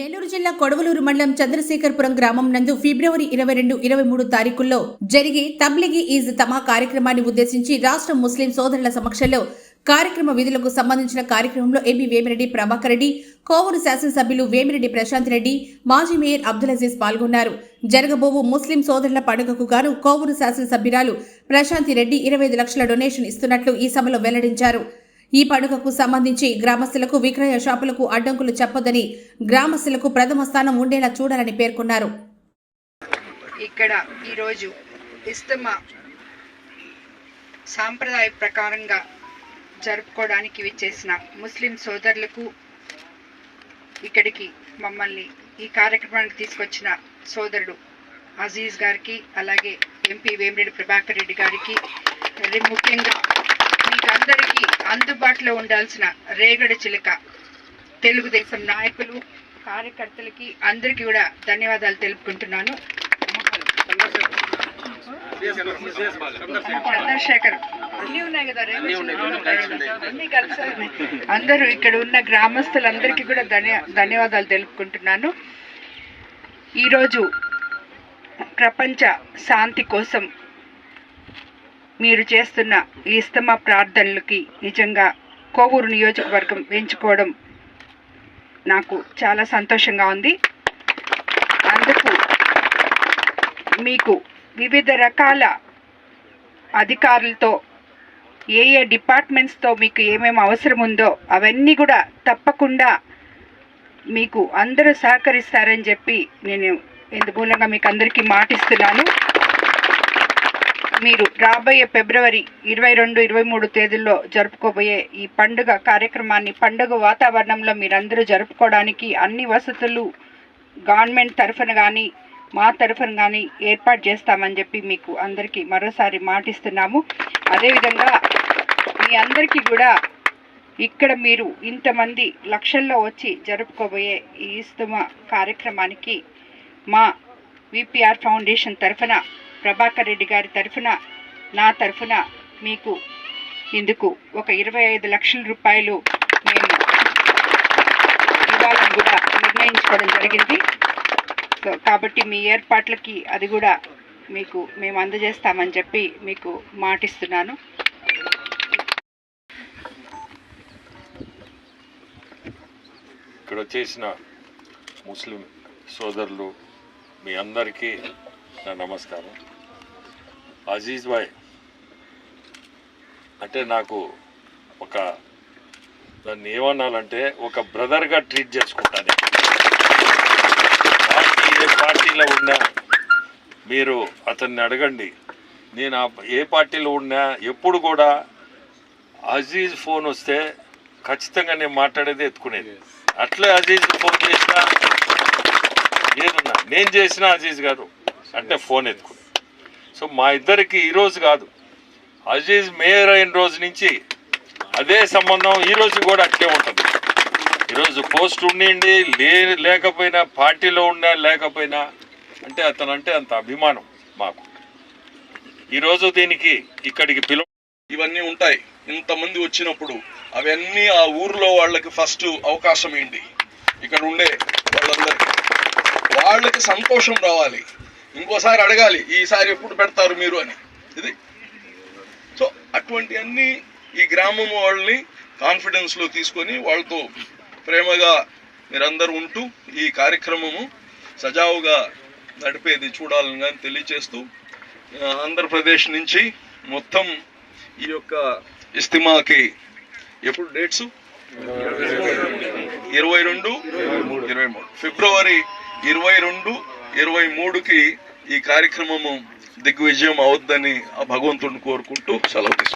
నెల్లూరు జిల్లా కొడవలూరు మండలం చంద్రశేఖర్పురం గ్రామం నందు ఫిబ్రవరి ఇరవై రెండు ఇరవై మూడు తారీఖుల్లో జరిగే తబ్లిగి ఈజ్ తమా కార్యక్రమాన్ని ఉద్దేశించి రాష్ట్ర ముస్లిం సోదరుల సమక్షంలో కార్యక్రమ విధులకు సంబంధించిన కార్యక్రమంలో ఎంపీ వేమిరెడ్డి ప్రభాకర్ రెడ్డి కోవూరు శాసనసభ్యులు వేమిరెడ్డి ప్రశాంత్ రెడ్డి మాజీ మేయర్ అబ్దుల్ అజీజ్ పాల్గొన్నారు. జరగబోవు ముస్లిం సోదరుల పండుగకు గాను కోవూరు శాసనసభ్యురాలు ప్రశాంతి రెడ్డి ఇరవై ఐదు లక్షల డొనేషన్ ఇస్తున్నట్లు ఈ సభలో వెల్లడించారు. ఈ పండుగకు సంబంధించి గ్రామస్తులకు విక్రయ షాపులకు అడ్డంకులు చెప్పొద్దని గ్రామస్తులకు ప్రథమ స్థానం ఉండేలా చూడాలని పేర్కొన్నారు. ఇక్కడ ఈరోజు ఇస్తమ సాంప్రదాయ ప్రకారంగా జరుపుకోవడానికి విచ్చేసిన ముస్లిం సోదరులకు ఇక్కడికి మమ్మల్ని ఈ కార్యక్రమానికి తీసుకొచ్చిన సోదరుడు అజీజ్ గారికి అలాగే ఎంపీ వేమిరెడ్డి ప్రభాకర్ రెడ్డి గారికి ముఖ్యంగా మీకందరికీ అందుబాటులో ఉండాల్సిన రేగడి చిలుక. తెలుగుదేశం నాయకులు కార్యకర్తలకి అందరికీ కూడా ధన్యవాదాలు తెలుపుకుంటున్నాను. చంద్రశేఖర్ అన్ని ఉన్నాయి కదా రేపు అన్ని కలిసి ఉన్నాయి. అందరూ ఇక్కడ ఉన్న గ్రామస్తులందరికీ కూడా ధన్య ధన్యవాదాలు తెలుపుకుంటున్నాను. ఈరోజు ప్రపంచ శాంతి కోసం మీరు చేస్తున్న ఈ ఇస్తమా ప్రార్థనలకి నిజంగా కోవూరు నియోజకవర్గం ఎంచుకోవడం నాకు చాలా సంతోషంగా ఉంది. అందుకు మీకు వివిధ రకాల అధికారులతో ఏ ఏ డిపార్ట్మెంట్స్తో మీకు ఏమేమి అవసరం ఉందో అవన్నీ కూడా తప్పకుండా మీకు అందరూ సహకరిస్తారని చెప్పి నేను ఇందుమూలంగా మీకు అందరికీ మాటిస్తున్నాను. మీరు రాబోయే ఫిబ్రవరి ఇరవై రెండు ఇరవై మూడు తేదీల్లో జరుపుకోబోయే ఈ పండుగ కార్యక్రమాన్ని పండుగ వాతావరణంలో మీరందరూ జరుపుకోవడానికి అన్ని వసతులు గవర్నమెంట్ తరఫున కానీ మా తరఫున కానీ ఏర్పాటు చేస్తామని చెప్పి మీకు అందరికీ మరోసారి మాటిస్తున్నాము. అదేవిధంగా మీ అందరికీ కూడా ఇక్కడ మీరు ఇంతమంది లక్షల్లో వచ్చి జరుపుకోబోయే ఈ ఇస్తుమ కార్యక్రమానికి మా విపిఆర్ ఫౌండేషన్ తరఫున ప్రభాకర్ రెడ్డి గారి తరఫున నా తరఫున మీకు ఇందుకు ఒక ఇరవై ఐదు లక్షల రూపాయలు మేము ఇవ్వాలని కూడా నిర్ణయించుకోవడం జరిగింది. సో కాబట్టి మీ ఏర్పాట్లకి అది కూడా మీకు మేము అందజేస్తామని చెప్పి మీకు మాటిస్తున్నాను. ఇక్కడ వచ్చేసిన ముస్లిం సోదరులు మీ అందరికీ నా నమస్కారం. అజీజ్ భాయ్ అంటే నాకు ఒక దాన్ని ఏమనాలంటే ఒక బ్రదర్గా ట్రీట్ చేసుకుంటాను పార్టీ ఏ పార్టీలో ఉన్నా మీరు అతన్ని అడగండి. నేను ఆ- ఏ పార్టీలో ఉన్నా ఎప్పుడు కూడా అజీజ్ ఫోన్ వస్తే ఖచ్చితంగా నేను మాట్లాడేది ఎత్తుకునేది. అట్లే అజీజ్ ఫోన్ చేసినా ఏదున్నా నేను చేసిన అజీజ్ గారు అంటే ఫోన్ ఎత్తుకుని సో మా ఇద్దరికి ఈరోజు కాదు. అజీజ్ మేయర్ అయిన రోజు నుంచి అదే సంబంధం ఈరోజు కూడా అట్లే ఉంటుంది. ఈరోజు పోస్ట్ ఉండిండి లే లేకపోయినా పార్టీలో ఉన్నా లేకపోయినా అంటే అతను అంటే అంత అభిమానం మాకు. ఈరోజు దీనికి ఇక్కడికి పిలువ ఇవన్నీ ఉంటాయి. ఇంతమంది వచ్చినప్పుడు అవన్నీ ఆ ఊర్లో వాళ్ళకి ఫస్ట్ అవకాశం ఏంటి? ఇక్కడ ఉండే వాళ్ళందరికీ. వాళ్ళకి సంతోషం రావాలి. ఇంకోసారి అడగాలి ఈసారి ఎప్పుడు పెడతారు మీరు? అని. ఇది. సో అటువంటి అన్ని ఈ గ్రామం వాళ్ళని కాన్ఫిడెన్స్లో తీసుకొని వాళ్ళతో ప్రేమగా మీరందరూ ఉంటూ ఈ కార్యక్రమము సజావుగా నడిపేది చూడాలని కానీ తెలియచేస్తూ ఆంధ్రప్రదేశ్ నుంచి మొత్తం ఈ యొక్క ఇస్తిమాకి ఎప్పుడు డేట్స్? ఇరవై రెండు ఇరవై మూడు. ఫిబ్రవరి ఇరవై రెండు ఇరవై మూడుకి ఈ కార్యక్రమము దిగ్విజయం అవుద్దని ఆ భగవంతుడిని కోరుకుంటూ సెలవు తీసుకుంటాను